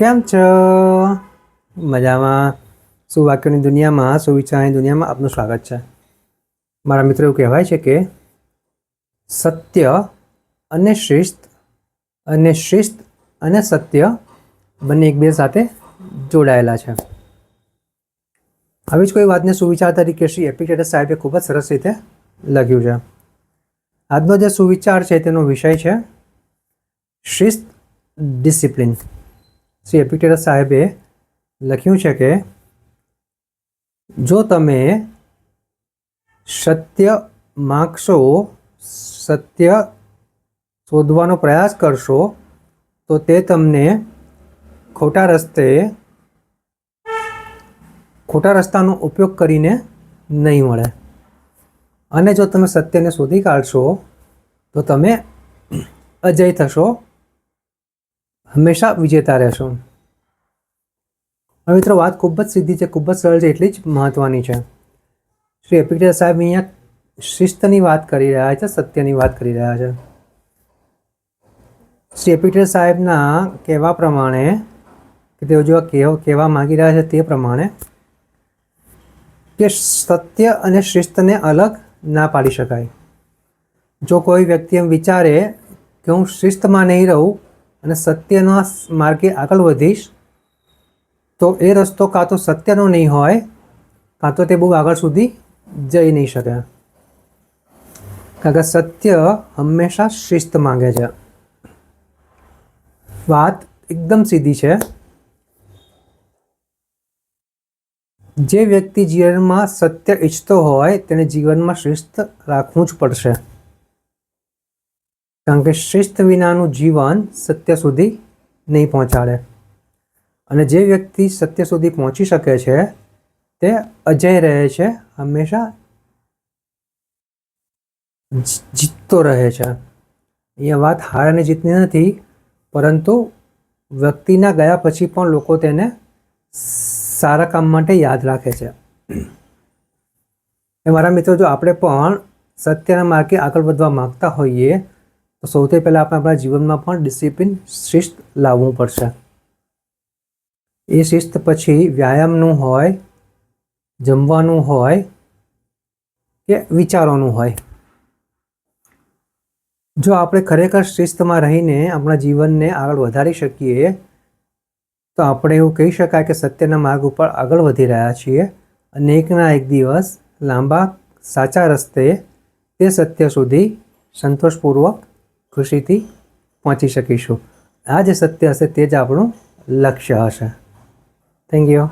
કેમ છો? મજામાં. શું વાક્યોની દુનિયામાં, સુવિચારની દુનિયામાં આપનું સ્વાગત છે. મારા મિત્રો એવું કહેવાય છે કે સત્ય અને શિસ્ત અને શિસ્ત અને સત્ય બંને એકબીજા સાથે જોડાયેલા છે. આવી જ કોઈ વાતને સુવિચાર તરીકે શ્રી એપિટેટર સાહેબે ખૂબ જ સરસ રીતે લખ્યું છે. આજનો જે સુવિચાર છે તેનો વિષય છે શિસ્ત ડિસિપ્લિન. શ્રી એપિટેટર સાહેબે લખ્યું છે કે, જો તમે સત્ય માગશો, સત્ય શોધવાનો પ્રયાસ કરશો, તો તે તમને ખોટા રસ્તે, ખોટા રસ્તાનો ઉપયોગ કરીને નહીં મળે. અને જો તમે સત્યને શોધી કાઢશો, તો તમે અજય થશો. હંમેશા વિજેતા રહેશો. હવે મિત્રો, વાત ખૂબ જ સીધી છે, ખૂબ જ સરળ છે, એટલી જ મહત્ત્વની છે. શ્રી એપિક્ટર સાહેબ અહીંયા શિસ્તની વાત કરી રહ્યા છે, સત્યની વાત કરી રહ્યા છે. શ્રી એપિક્ટર સાહેબના કહેવા પ્રમાણે, કે તેઓ જો કહેવા માગી રહ્યા છે તે પ્રમાણે, કે સત્ય અને શિસ્તને અલગ ના પાડી શકાય. જો કોઈ વ્યક્તિ એમ વિચારે કે હું શિસ્તમાં નહીં રહું અને સત્યના માર્ગે આગળ વધીશ, તો એ રસ્તો કાં તો સત્યનો નહીં હોય, કાં તો તે બહુ આગળ સુધી જઈ નહીં શકે. કારણ કે સત્ય હંમેશા શિસ્ત માંગે છે. વાત એકદમ સીધી છે. જે વ્યક્તિ જીવનમાં સત્ય ઈચ્છતો હોય, તેને જીવનમાં શિસ્ત રાખવું જ પડશે. કારણ કે શિસ્ત વિનાનું જીવન સત્ય સુધી નહીં પહોંચાડે. અને જે વ્યક્તિ સત્ય સુધી પહોંચી શકે છે, તે અજય રહે છે, હંમેશા જીતતો રહે છે. અહીંયા વાત હાર અને જીતની નથી, પરંતુ વ્યક્તિના ગયા પછી પણ લોકો તેને સારા કામ માટે યાદ રાખે છે. એ મારા મિત્રો, જો આપણે પણ સત્યના માર્ગે આગળ વધવા માંગતા હોઈએ તો સૌથી પહેલાં આપણે આપણા જીવનમાં પણ ડિસિપ્લિન શિસ્ત લાવવું પડશે. એ શિસ્ત પછી વ્યાયામનું હોય, જમવાનું હોય કે વિચારોનું હોય. જો આપણે ખરેખર શિસ્તમાં રહીને આપણા જીવનને આગળ વધારી શકીએ, તો આપણે એવું કહી શકાય કે સત્યના માર્ગ ઉપર આગળ વધી રહ્યા છીએ. અને એકના એક દિવસ લાંબા સાચા રસ્તે તે સત્ય સુધી સંતોષપૂર્વક ખુશીથી પહોંચી શકીશું. આ જે સત્ય હશે તે જ આપણું લક્ષ્ય હશે. Thank you